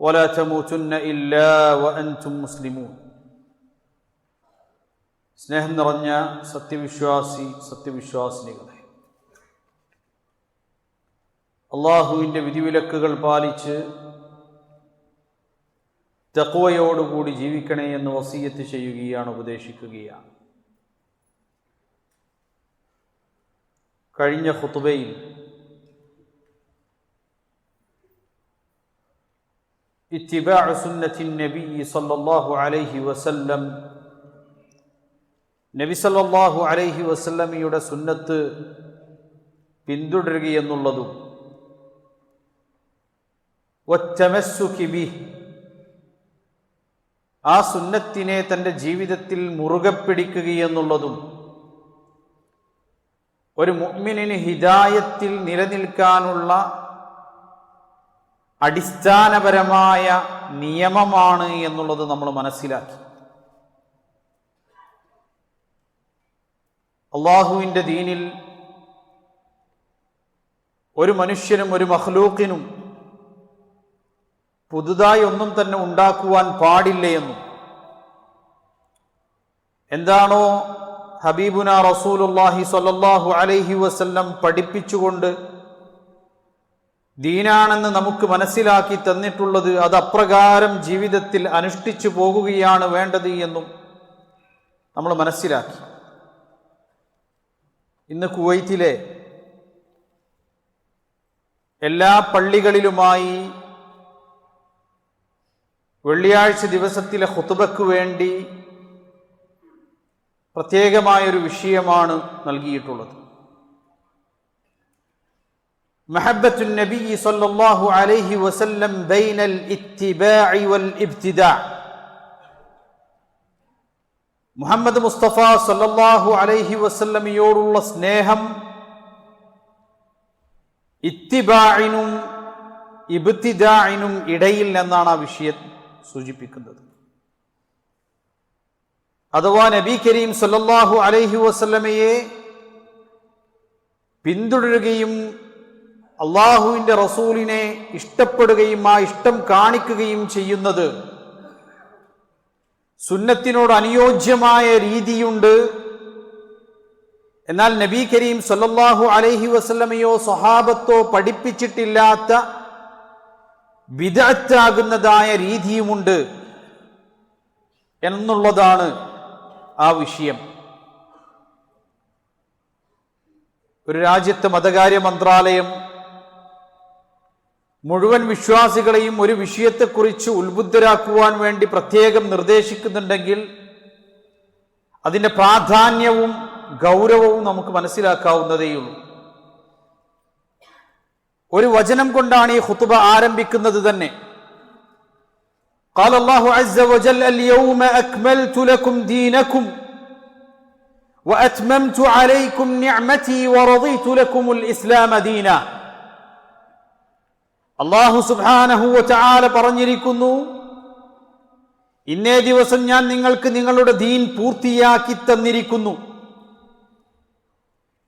ولا تموتن إلا وأنتم مسلمون സ്നേഹം നിറഞ്ഞ സത്യവിശ്വാസി സത്യവിശ്വാസിനികളെ അള്ളാഹുവിൻ്റെ വിധിവിലക്കുകൾ പാലിച്ച് തക്വയോടുകൂടി ജീവിക്കണേ എന്ന് വസീയത്ത് ചെയ്യുകയാണ് ഉപദേശിക്കുകയാണ് കഴിഞ്ഞ ഹുത്തുബയിൽ اتباع سنة النبي صلى الله عليه وسلم നബി സല്ലല്ലാഹു അലൈഹി വസല്ലമയുടെ സുന്നത്ത് പിന്തുടരുകയെന്നുള്ളതും ബി ആ സുന്നത്തിനെ തൻ്റെ ജീവിതത്തിൽ മുറുകെ പിടിക്കുകയെന്നുള്ളതും ഒരു മുഅ്മിനിന് ഹിദായത്തിൽ നിലനിൽക്കാനുള്ള അടിസ്ഥാനപരമായ നിയമമാണ് എന്നുള്ളത് നമ്മൾ മനസ്സിലാക്കി. അള്ളാഹുവിന്റെ ദീനിൽ ഒരു മനുഷ്യനും ഒരു മഹ്ലൂക്കിനും പുതുതായി ഒന്നും തന്നെ ഉണ്ടാക്കുവാൻ പാടില്ല എന്നും. എന്താണോ ഹബീബുന റസൂലുല്ലാഹി സ്വല്ലല്ലാഹു അലൈഹി വസല്ലം പഠിപ്പിച്ചുകൊണ്ട് ദീനാണെന്ന് നമുക്ക് മനസ്സിലാക്കി തന്നിട്ടുള്ളത് അത് അപ്രകാരം ജീവിതത്തിൽ അനുഷ്ഠിച്ചു പോകുകയാണ് വേണ്ടത് എന്നും നമ്മൾ മനസ്സിലാക്കി. ഇന്ന് കുവൈറ്റിലെ എല്ലാ പള്ളികളിലുമായി വെള്ളിയാഴ്ച ദിവസത്തിലെ ഹുത്തുബയ്ക്ക് വേണ്ടി പ്രത്യേകമായൊരു വിഷയമാണ് നൽകിയിട്ടുള്ളത്. محبة النبي صلى الله عليه وسلم بين الاتباع والابتداع മുഹമ്മദ് മുസ്തഫ സല്ലല്ലാഹു അലൈഹി വസല്ലമയോടുള്ള സ്നേഹം ഇത്തിബാഴിനും ഇബ്തിദാഴിനും ഇടയിൽ എന്നാണ് ആ വിഷയം സൂചിപ്പിക്കുന്നത് അഥവാ നബി കരീം സല്ലല്ലാഹു അലൈഹി വസല്ലമയെ പിന്തുടരുകയും അള്ളാഹുവിന്റെ റസൂലിനെ ഇഷ്ടപ്പെടുകയും ആ ഇഷ്ടം കാണിക്കുകയും ചെയ്യുന്നത് സുന്നത്തിനോട് അനുയോജ്യമായ രീതിയുണ്ട്. എന്നാൽ നബി കരീം സല്ലല്ലാഹു അലൈഹി വസല്ലമയോ സ്വഹാബത്തോ പഠിപ്പിച്ചിട്ടില്ലാത്ത വിദഗ്ധാകുന്നതായ രീതിയുമുണ്ട് എന്നുള്ളതാണ് ആ വിഷയം. ഒരു രാജ്യത്തെ മതകാര്യ മന്ത്രാലയം മുഴുവൻ വിശ്വാസികളെയും ഒരു വിഷയത്തെക്കുറിച്ച് ഉത്ബുദ്ധരാക്കുവാൻ വേണ്ടി പ്രത്യേകം നിർദ്ദേശിക്കുന്നുണ്ടെങ്കിൽ അതിൻ്റെ പ്രാധാന്യവും ഗൗരവവും നമുക്ക് മനസ്സിലാക്കാവുന്നതേയുള്ളൂ ഒരു വചനം കൊണ്ടാണ് ഈ ഖുതുബ ആരംഭിക്കുന്നത് തന്നെ قال الله عز وجل اليوم أكملت لكم دينكم وأتممت عليكم نعمتي ورضيت لكم الإسلام دينا അള്ളാഹു സുബ്ഹാനഹു ചാല പറഞ്ഞിരിക്കുന്നു ഇന്നേ ദിവസം ഞാൻ നിങ്ങൾക്ക് നിങ്ങളുടെ ദീൻ പൂർത്തിയാക്കി തന്നിരിക്കുന്നു.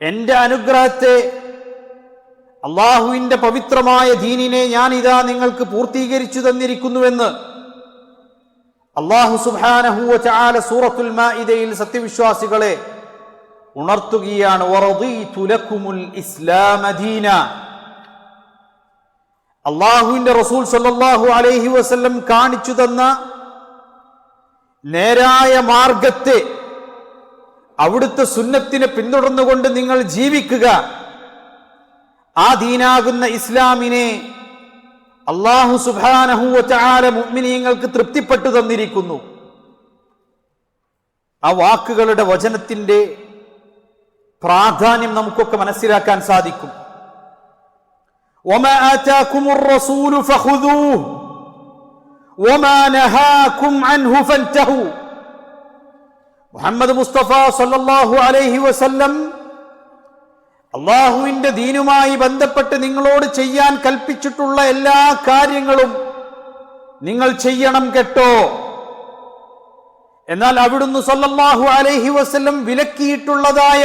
എന്റെ അനുഗ്രഹത്തെ അള്ളാഹുവിന്റെ പവിത്രമായ ദീനിനെ ഞാൻ ഇതാ നിങ്ങൾക്ക് പൂർത്തീകരിച്ചു തന്നിരിക്കുന്നുവെന്ന് അള്ളാഹു സുബാനഹുവ ചാല സൂറത്തുൽ മാഇദയിൽ സത്യവിശ്വാസികളെ ഉണർത്തുകയാണ്. വറദീതു അള്ളാഹുവിന്റെ റസൂൽ സല്ലാഹു അലൈഹി വസ്ല്ലം കാണിച്ചു തന്ന നേരായ മാർഗത്തെ അവിടുത്തെ സുന്നത്തിനെ പിന്തുടർന്നുകൊണ്ട് നിങ്ങൾ ജീവിക്കുക. ആ ദീനാകുന്ന ഇസ്ലാമിനെ അള്ളാഹു സുബാനഹുവല മുഅ്മിനീങ്ങൾക്ക് തൃപ്തിപ്പെട്ടു തന്നിരിക്കുന്നു. ആ വാക്കുകളുടെ വചനത്തിന്റെ പ്രാധാന്യം നമുക്കൊക്കെ മനസ്സിലാക്കാൻ സാധിക്കും. وما آتاكم الرسول فخذوه وما نهاكم عنه فانتهوا മുഹമ്മദ് മുസ്തഫ സല്ലല്ലാഹു അലൈഹി വസല്ലം അള്ളാഹുവിന്റെ ദീനുമായി ബന്ധപ്പെട്ട് നിങ്ങളോട് ചെയ്യാൻ കൽപ്പിച്ചിട്ടുള്ള എല്ലാ കാര്യങ്ങളും നിങ്ങൾ ചെയ്യണം കേട്ടോ എന്നാൽ അവിടുന്ന് സല്ലല്ലാഹു അലൈഹി വസല്ലം വിലക്കിയിട്ടുള്ളതായ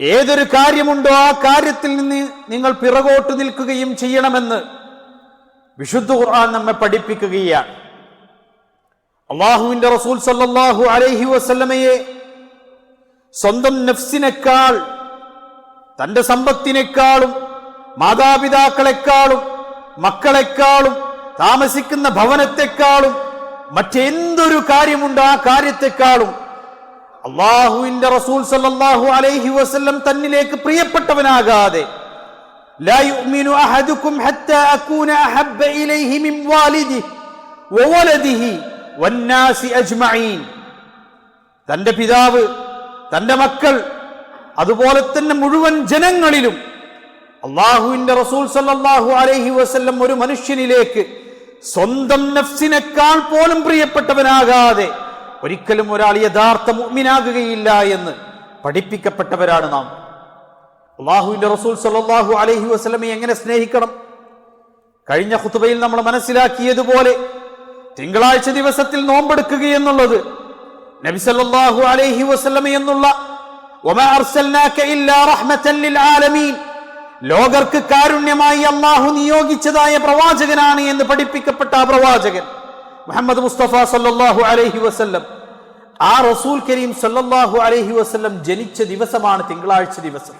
ഏതൊരു കാര്യമുണ്ടോ ആ കാര്യത്തിൽ നിന്ന് നിങ്ങൾ പിറകോട്ട് നിൽക്കുകയും ചെയ്യണമെന്ന് വിശുദ്ധ ഖുർആൻ നമ്മെ പഠിപ്പിക്കുകയാണ്. അള്ളാഹുവിന്റെ റസൂൽ സല്ലാഹു അലൈഹി വസല്ലമയെ സ്വന്തം നഫ്സിനേക്കാൾ തന്റെ സമ്പത്തിനേക്കാളും മാതാപിതാക്കളെക്കാളും മക്കളെക്കാളും താമസിക്കുന്ന ഭവനത്തെക്കാളും മറ്റെന്തൊരു കാര്യമുണ്ടോ ആ കാര്യത്തെക്കാളും അള്ളാഹുവിന്റെ റസൂൽ സല്ലല്ലാഹു അലൈഹി വസല്ലം തന്നിലേക്ക് പ്രിയപ്പെട്ടവനാകാതെ لا يؤمن أحدكم حتى أكون أحب إليه من والده وولده والناس أجمعين തന്റെ പിതാവ് തന്റെ മക്കൾ അതുപോലെ തന്നെ മുഴുവൻ ജനങ്ങളിലും അള്ളാഹുവിന്റെ റസൂൽ സല്ലല്ലാഹു അലൈഹി വസല്ലം ഒരു മനുഷ്യനിലേക്ക് സ്വന്തം നഫ്സിനേക്കാൾ പോലും പ്രിയപ്പെട്ടവനാകാതെ ഒരിക്കലും ഒരാൾ യഥാർത്ഥ മുഗ്മിനാകുകയില്ല എന്ന് പഠിപ്പിക്കപ്പെട്ടവരാണ് നാം. അള്ളാഹുവിന്റെ റസൂൽ സല്ലല്ലാഹു അലഹി വസ്ലമെ എങ്ങനെ സ്നേഹിക്കണം? കഴിഞ്ഞ ഖുതുബയിൽ നമ്മൾ മനസ്സിലാക്കിയതുപോലെ തിങ്കളാഴ്ച ദിവസത്തിൽ നോമ്പെടുക്കുക എന്നുള്ളത് നബി സല്ലല്ലാഹു അലൈഹി വസല്ലമ എന്നുള്ള ലോകർക്ക് കാരുണ്യമായി അള്ളാഹു നിയോഗിച്ചതായ പ്രവാചകനാണ് എന്ന് പഠിപ്പിക്കപ്പെട്ട ആ പ്രവാചകൻ. മുഹമ്മദ് മുസ്തഫ സല്ലാഹു അലഹി വസ്ല്ലം. ആ റസൂൽ കരീം സല്ലാഹു അലഹി വസ്ല്ലം ജനിച്ച ദിവസമാണ് തിങ്കളാഴ്ച ദിവസം.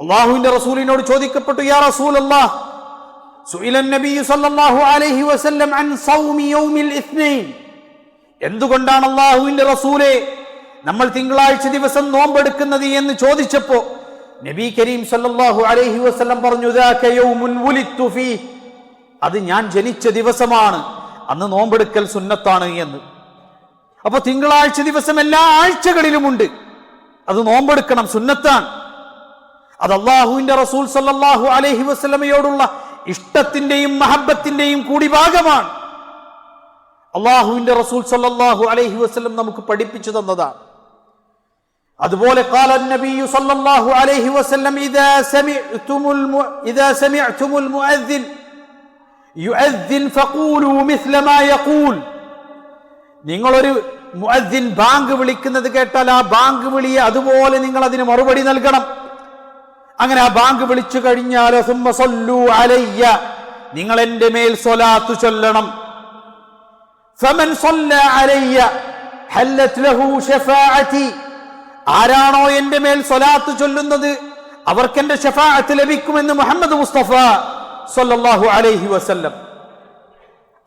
അള്ളാഹുവിന്റെ റസൂലിനോട് ചോദിക്കപ്പെട്ടു യാ റസൂൽ അല്ലാ സുഇല സല്ലല്ലാഹു അലൈഹി വസല്ലം അൻ സൗമി യൗമിൽ ഇത്നൈൻ എന്തുകൊണ്ടാണ് അള്ളാഹുവിന്റെ റസൂലെ നമ്മൾ തിങ്കളാഴ്ച ദിവസം നോമ്പെടുക്കുന്നത് എന്ന് ചോദിച്ചപ്പോ നബി കരീം സല്ലല്ലാഹു അലൈഹി വസല്ലം പറഞ്ഞു "ദാക യൗമുൻ വുലിദ്തു ഫീഹ്." അത് ഞാൻ ജനിച്ച ദിവസമാണ് അന്ന് നോമ്പെടുക്കൽ സുന്നത്താണ് എന്ന് അപ്പൊ തിങ്കളാഴ്ച ദിവസം എല്ലാ ആഴ്ചകളിലുമുണ്ട് അത് നോമ്പെടുക്കണം സുന്നത്താണ് അത് അള്ളാഹുവിന്റെ റസൂൽ സല്ലല്ലാഹു അലൈഹി വസല്ലമയോടുള്ള ഇഷ്ടത്തിന്റെയും മഹബത്തിന്റെയും കൂടി ഭാഗമാണ് അള്ളാഹുവിന്റെ റസൂൽ സല്ലല്ലാഹു അലൈഹി വസല്ലം നമുക്ക് പഠിപ്പിച്ചു തന്നതാണ് അതുപോലെ قال النبي صلى الله عليه وسلم إذا سمعتم الم... إذا سمعتم المؤذن നിങ്ങളൊരു മുഅദ്ദിൻ ബാങ്ക് വിളിക്കുന്നത് കേട്ടാൽ ആ ബാങ്ക് വിളിയെ അതുപോലെ നിങ്ങൾ അതിന് മറുപടി നൽകണം. അങ്ങനെ ആ ബാങ്ക് വിളിച്ചു കഴിഞ്ഞാൽ അലയ്യ. നിങ്ങൾ എന്റെ മേൽ സ്വലാത്തു ചൊല്ലണം. ഫമൻ അലയ്യ. ലഹു ഷഫാഅതി. ആരാണോ എന്റെ മേൽ സ്വലാത്ത് ചൊല്ലുന്നത്? അവർക്ക് എന്റെ ഷഫാഅത്ത് ലഭിക്കുമെന്ന് മുഹമ്മദ് മുസ്തഫ സല്ലല്ലാഹു അലൈഹി വസല്ലം.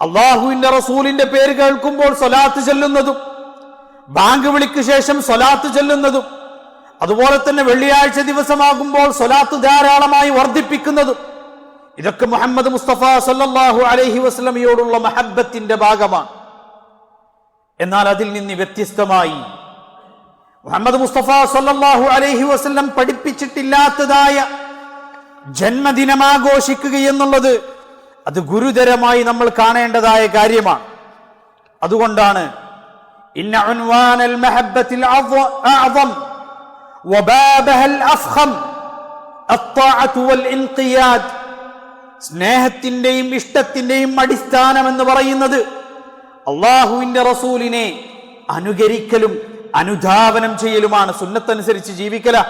അള്ളാഹുവിന്റെ റസൂലിന്റെ പേര് കേൾക്കുമ്പോൾ സ്വലാത്ത് ചെല്ലുന്നതും ബാങ്ക് വിളിക്ക് ശേഷം സ്വലാത്ത് ചെല്ലുന്നതും അതുപോലെ തന്നെ വെള്ളിയാഴ്ച ദിവസമാകുമ്പോൾ സ്വലാത്ത് ധാരാളമായി വർദ്ധിപ്പിക്കുന്നതും ഇതൊക്കെ മുഹമ്മദ് മുസ്തഫ സല്ലാഹു അലൈഹി വസ്ലമിയോടുള്ള മഹബത്തിന്റെ ഭാഗമാണ്. എന്നാൽ അതിൽ നിന്ന് വ്യത്യസ്തമായി മുഹമ്മദ് മുസ്തഫ സല്ലാഹു അലൈഹി വസല്ലം പഠിപ്പിച്ചിട്ടില്ലാത്തതായ ജന്മദിനം ആഘോഷിക്കുക എന്നുള്ളത് അത് ഗുരുതരമായി നമ്മൾ കാണേണ്ടതായ കാര്യമാണ്. അതുകൊണ്ടാണ് സ്നേഹത്തിന്റെയും ഇഷ്ടത്തിന്റെയും അടിസ്ഥാനം എന്ന് പറയുന്നത് അള്ളാഹുവിന്റെ റസൂലിനെ അനുകരിക്കലും അനുധാവനം ചെയ്യലുമാണ്. സുന്നത്തനുസരിച്ച് ജീവിക്കല.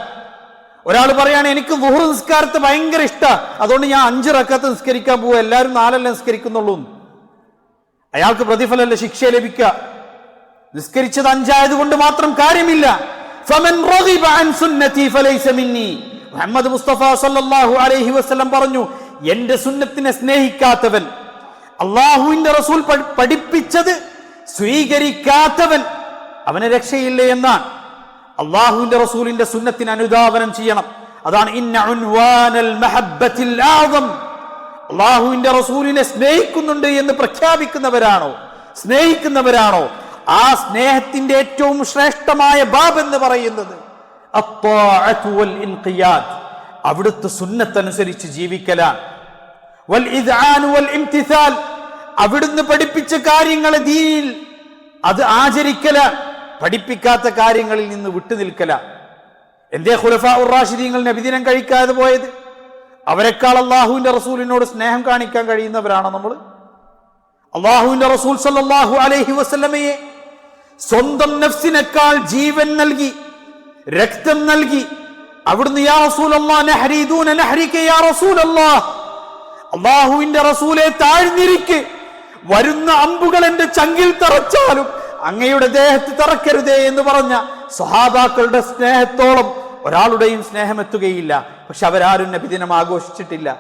ഒരാൾ പറയാണ് എനിക്ക് വുഹർ നിസ്കാരത്തെ ഭയങ്കര ഇഷ്ട. അതുകൊണ്ട് ഞാൻ അഞ്ച് റക്കത്ത് നിസ്കരിക്കാൻ പോവുക എല്ലാവരും നാലല്ല നിസ്കരിക്കുന്നുള്ളൂ. അയാൾക്ക് പ്രതിഫലമല്ല ശിക്ഷ ലഭിക്കുക? നിസ്കരിച്ചത് അഞ്ചായത് കൊണ്ട് മാത്രം കാര്യമില്ല. മുഹമ്മദ് മുസ്തഫ സല്ലല്ലാഹു അലൈഹി വസല്ലം പറഞ്ഞു എന്റെ സുന്നത്തിനെ സ്നേഹിക്കാത്തവൻ അള്ളാഹുവിന്റെ റസൂൽ പഠി- പഠിപ്പിച്ചത് സ്വീകരിക്കാത്തവൻ അവന് രക്ഷയില്ല എന്നാണ്. അള്ളാഹുവിന്റെ റസൂലിന്റെ സുന്നത്തിന് അനുധാവനം ചെയ്യണം. അതാണ് അള്ളാഹുവിന്റെ റസൂലിനെ സ്നേഹിക്കുന്നുണ്ട് എന്ന് പ്രഖ്യാപിക്കുന്നവരാണോ? സ്നേഹിക്കുന്നവരാണോ? ആ സ്നേഹത്തിന്റെ ഏറ്റവും ശ്രേഷ്ഠമായ ബാബ് എന്ന് പറയുന്നത്. അവിടുത്തെ സുന്നത്തനുസരിച്ച് ജീവിക്കലാണ്. അവിടുന്ന് പഠിപ്പിച്ച കാര്യങ്ങളെ ദീനിൽ അത് ആചരിക്കല പഠിപ്പിക്കാത്ത കാര്യങ്ങളിൽ നിന്ന് വിട്ടുനിൽക്കല. എന്തേ ഖുലഫ ഉറാഷിദീങ്ങൾ നബിദിനം കഴിക്കാതെ പോയത്? അവരെക്കാൾ അള്ളാഹുവിന്റെ റസൂലിനോട് സ്നേഹം കാണിക്കാൻ കഴിയുന്നവരാണ് നമ്മൾ? അള്ളാഹുവിന്റെ റസൂൽ സല്ലാഹു അലൈഹി വസ്ലമയെ സ്വന്തം നഫ്സിനേക്കാൾ ജീവൻ നൽകി രക്തം നൽകി അവിടുന്ന് യാ റസൂൽ അള്ളാഹുവിന്റെ റസൂലെ താഴ്ന്നിരിക്കെ വരുന്ന അമ്പുകൾ എന്റെ ചങ്കിൽ തറച്ചാലും അങ്ങയുടെ ദേഹത്ത് തറക്കരുതേ എന്ന് പറഞ്ഞ സഹാബാക്കളുടെ സ്നേഹത്തോളം ഒരാളുടെയും സ്നേഹം എത്തുകയില്ല. പക്ഷെ അവരാരും നബിദിനം ആഘോഷിച്ചിട്ടില്ല.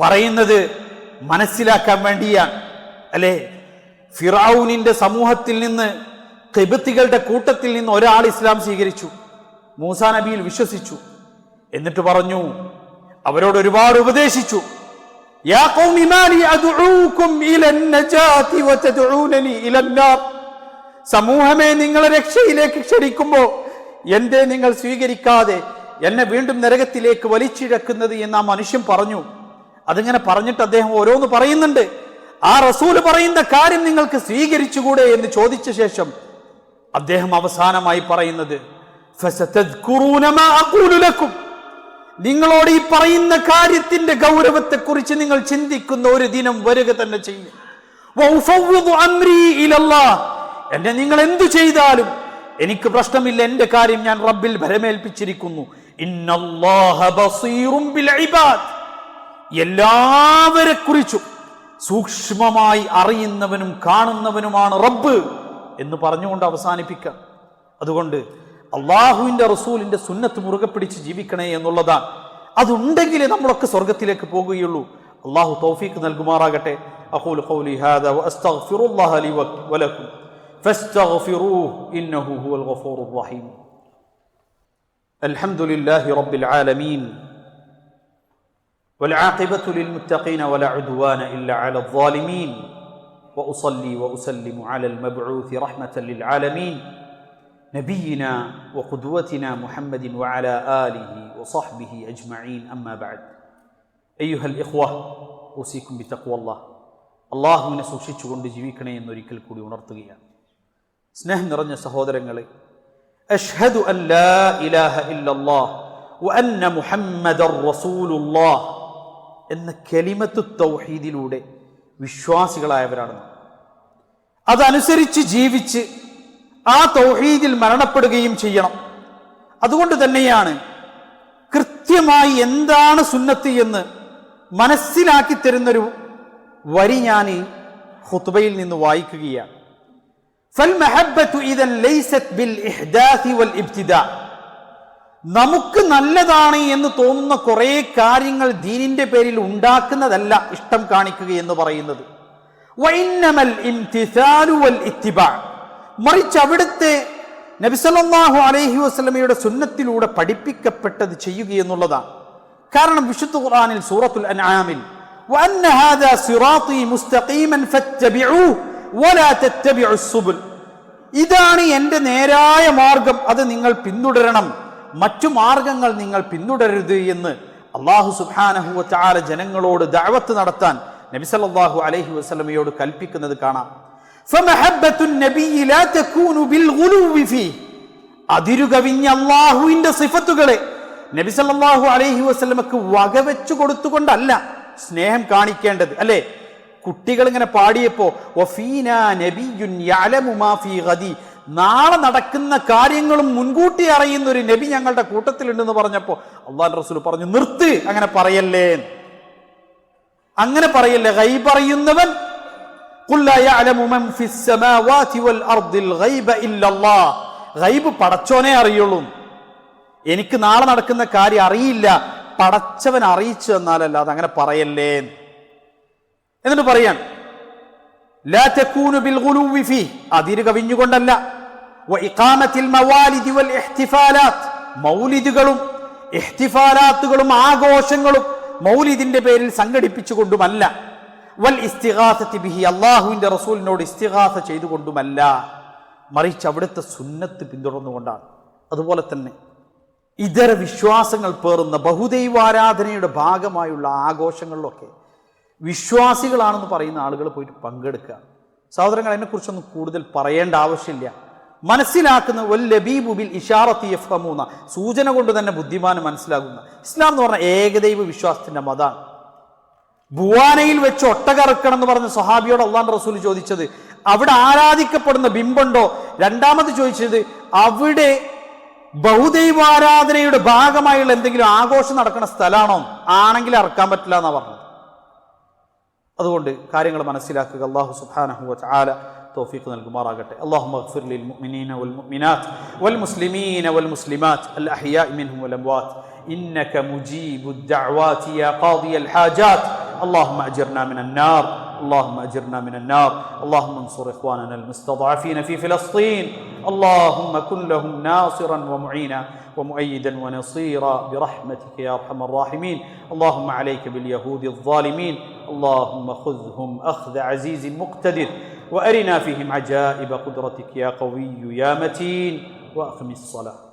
പറയുന്നത് മനസ്സിലാക്കാൻ വേണ്ടിയാണ്. അല്ലേ? ഫിറാവുനിന്റെ സമൂഹത്തിൽ നിന്ന് കെബത്തികളുടെ കൂട്ടത്തിൽ നിന്ന് ഒരാൾ ഇസ്ലാം സ്വീകരിച്ചു. മൂസാ നബിയിൽ വിശ്വസിച്ചു. എന്നിട്ട് പറഞ്ഞു അവരോട് ഒരുപാട് ഉപദേശിച്ചു. യാ ഖൗമി മാലി ഇലന്നജാതി നാർ. സമൂഹമേ നിങ്ങളെ രക്ഷയിലേക്ക് ക്ഷണിക്കുമ്പോൾ എന്തേ നിങ്ങൾ സ്വീകരിക്കാതെ എന്നെ വീണ്ടും നരകത്തിലേക്ക് വലിച്ചിഴക്കുന്നത് എന്ന് ആ മനുഷ്യൻ പറഞ്ഞു അതിങ്ങനെ പറഞ്ഞിട്ട് അദ്ദേഹം ഓരോന്ന് പറയുന്നുണ്ട് ആ റസൂൽ പറയുന്ന കാര്യം നിങ്ങൾക്ക് സ്വീകരിച്ചുകൂടെ എന്ന് ചോദിച്ച ശേഷം അദ്ദേഹം അവസാനമായി പറയുന്നത്. നിങ്ങളോട് ഈ പറയുന്ന കാര്യത്തിന്റെ ഗൗരവത്തെക്കുറിച്ച് നിങ്ങൾ ചിന്തിക്കുന്ന ഒരു ദിനം വരിക തന്നെ ചെയ്യും. എന്നെ നിങ്ങൾ എന്തു ചെയ്താലും എനിക്ക് പ്രശ്നമില്ല എന്റെ കാര്യം ഞാൻ റബ്ബിൽ ഭരമേൽപ്പിച്ചിരിക്കുന്നു. എല്ലാവരെ കുറിച്ചും സൂക്ഷ്മമായി അറിയുന്നവനും കാണുന്നവനുമാണ് റബ്ബ് എന്ന് പറഞ്ഞുകൊണ്ട് അവസാനിപ്പിക്കാം. അതുകൊണ്ട് അള്ളാഹുവിന്റെ റസൂലിന്റെ സുന്നത്ത് മുറുകെ പിടിച്ച് ജീവിക്കണേ എന്നുള്ളതാണ്. അതുണ്ടെങ്കിലേ നമ്മളൊക്കെ സ്വർഗത്തിലേക്ക് പോകുകയുള്ളൂ. അള്ളാഹു തൗഫീഖ് നൽകുമാറാകട്ടെ. അഹുൽ ഖൗലി ഹാദാ അസ്തഗ്ഫിറുല്ലാഹ ലി വലക്കും. ഫസ്തഗ്ഫിറൂഹു ഇന്നഹു ഹുവൽ ഗഫൂറുർ റഹീം الحمد لله رب العالمين والعاقبة للمتقين ولا عدوان إلا على الظالمين وأصلي وأسلم على المبعوث رحمة للعالمين نبينا وقدوتنا محمد وعلى آله وصحبه أجمعين أما بعد أيها الإخوة أوصيكم بتقوى الله അള്ളാഹുവിനെ സൂക്ഷിച്ചുകൊണ്ട് ജീവിക്കണേ എന്നൊരിക്കൽ കൂടി ഉണർത്തുകയാണ് സ്നേഹം നിറഞ്ഞ സഹോദരങ്ങളെ അഷ്ഹദു ഇല്ലല്ലാഹ് വഅന്ന മുഹമ്മദർ റസൂലുള്ളാഹ് എന്ന കലിമത്തു തൗഹീദിലൂടെ വിശ്വാസികളായവരാണ് അതനുസരിച്ച് ജീവിച്ച് ആ തൗഹീദിൽ മരണപ്പെടുകയും ചെയ്യണം. അതുകൊണ്ട് തന്നെയാണ് കൃത്യമായി എന്താണ് സുന്നത്ത് എന്ന് മനസ്സിലാക്കി തരുന്നൊരു വരി ഞാൻ ഈ ഖുത്ബയിൽ നിന്ന് വായിക്കുകയാണ്. നമുക്ക് നല്ലതാണ് എന്ന് തോന്നുന്ന കുറേ കാര്യങ്ങൾ ദീനിന്റെ പേരിൽ ഉണ്ടാക്കുന്നതല്ല ഇഷ്ടം കാണിക്കുക എന്ന് പറയുന്നത് വൈന്നമൽ ഇംതിസാലു വൽ ഇത്തിബാ മറിച്ച് അവിടുത്തെ നബിസല്ലാഹു അലൈഹി വസ്ലമയുടെ സുന്നത്തിലൂടെ പഠിപ്പിക്കപ്പെട്ടത് ചെയ്യുക എന്നുള്ളതാണ് കാരണം വിശുദ്ധ ഖുർആനിൽ സൂറത്തുൽ അൻആമിൽ وأن هذا صراطي مستقيما فاتبعوه ولا تتبعوا السبل ഇതാണ് എന്റെ നേരായ മാർഗം. അത് നിങ്ങൾ പിന്തുടരണം. മറ്റു മാർഗങ്ങൾ നിങ്ങൾ പിന്തുടരരുത് എന്ന് അള്ളാഹു സുഹാനഹുവ ചാല ജനങ്ങളോട് ദാവത്ത് നടത്താൻ നബിസല്ലാഹു അലഹി വസ്ലമയോട് കൽപ്പിക്കുന്നത് കാണാം. അതിരുകവിഞ്ഞ അള്ളാഹുവിന്റെ സിഫത്തുകളെ നബിസല്ലാഹു അലഹി വസ്ലമക്ക് വകവെച്ചു കൊടുത്തുകൊണ്ടല്ല സ്നേഹം കാണിക്കേണ്ടത്. അല്ലേ? കുട്ടികൾ ഇങ്ങനെ പാടിയപ്പോൾ നാളെ നടക്കുന്ന കാര്യങ്ങളും മുൻകൂട്ടി അറിയുന്ന ഒരു നബി ഞങ്ങളുടെ കൂട്ടത്തിലുണ്ടെന്ന് പറഞ്ഞപ്പോൾ അള്ളാഹ് റസൂൽ പറഞ്ഞു നിർത്ത്. അങ്ങനെ പറയല്ലേ. അങ്ങനെ പറയല്ലേ. കൈ പറയുന്നവൻ ഗൈബ് പടച്ചോനെ അറിയുള്ളൂ. എനിക്ക് നാളെ നടക്കുന്ന കാര്യം അറിയില്ല. പടച്ചവൻ അറിയിച്ചു തന്നാലല്ലാതെ അങ്ങനെ പറയല്ലേ. എന്നിട്ട് പറയാൻ അതിര് കവിഞ്ഞുകൊണ്ടല്ല മൗലിദുകളും ഇഹ്തിഫാലാത്തുകളും ആഘോഷങ്ങളും മൗലിദിന്റെ പേരിൽ സംഘടിപ്പിച്ചുകൊണ്ടുമല്ല. വൽ ഇസ്തിഹാസത്തി ബിഹി അള്ളാഹുവിന്റെ റസൂലിനോട് ഇസ്തിഹാസ ചെയ്തുകൊണ്ടുമല്ല. മറിച്ച് അവിടുത്തെ സുന്നത്ത് പിന്തുടർന്നുകൊണ്ടാണ്. അതുപോലെ തന്നെ ഇതര വിശ്വാസങ്ങൾ പേറുന്ന ബഹുദൈവാരാധനയുടെ ഭാഗമായുള്ള ആഘോഷങ്ങളിലൊക്കെ വിശ്വാസികളാണെന്ന് പറയുന്ന ആളുകൾ പോയിട്ട് പങ്കെടുക്കുക. സഹോദരങ്ങൾ അതിനെക്കുറിച്ചൊന്നും കൂടുതൽ പറയേണ്ട ആവശ്യമില്ല. മനസ്സിലാക്കുന്ന വൽ ലബീബു ബിൽ ഇഷാറത്തി യഫ്ഹമൂന്ന സൂചന കൊണ്ട് തന്നെ ബുദ്ധിമാന് മനസ്സിലാകുന്ന. ഇസ്ലാം എന്ന് പറഞ്ഞ ഏകദൈവ വിശ്വാസത്തിന്റെ മതാണ് ഭുവാനയിൽ വെച്ച് ഒട്ടകറക്കണം എന്ന് പറഞ്ഞ സഹാബിയോട് അള്ളാൻ റസൂൽ ചോദിച്ചത് അവിടെ ആരാധിക്കപ്പെടുന്ന ബിംബുണ്ടോ? രണ്ടാമത് ചോദിച്ചത് അവിടെ ബഹുദൈവാരാധനയുടെ ഭാഗമായുള്ള എന്തെങ്കിലും ആഘോഷം നടക്കുന്ന സ്ഥലമാണോ? ആണെങ്കിൽ ഇറക്കാൻ പറ്റില്ല എന്നാ പറഞ്ഞത്. അതുകൊണ്ട് കാര്യങ്ങൾ മനസ്സിലാക്കുക അള്ളാഹു സുബ്ഹാനഹു വതആല തൗഫീഖ് നൽകുമാറാകട്ടെ اللهم اغفر للمؤمنين والمؤمنات والمسلمين والمسلمات الأحياء منهم والأموات إنك مجيب الدعوات يا قاضي الحاجات اللهم أجرنا من النار اللهم أجرنا من النار اللهم انصر إخواننا المستضعفين في فلسطين اللهم كن لهم ناصرا ومعينا ومؤيدا ونصيرا برحمتك يا أرحم الراحمين اللهم عليك باليهود الظالمين اللهم خذهم أخذ عزيز مقتدر وأرنا فيهم عجائب قدرتك يا قوي يا متين وأقم الصلاة.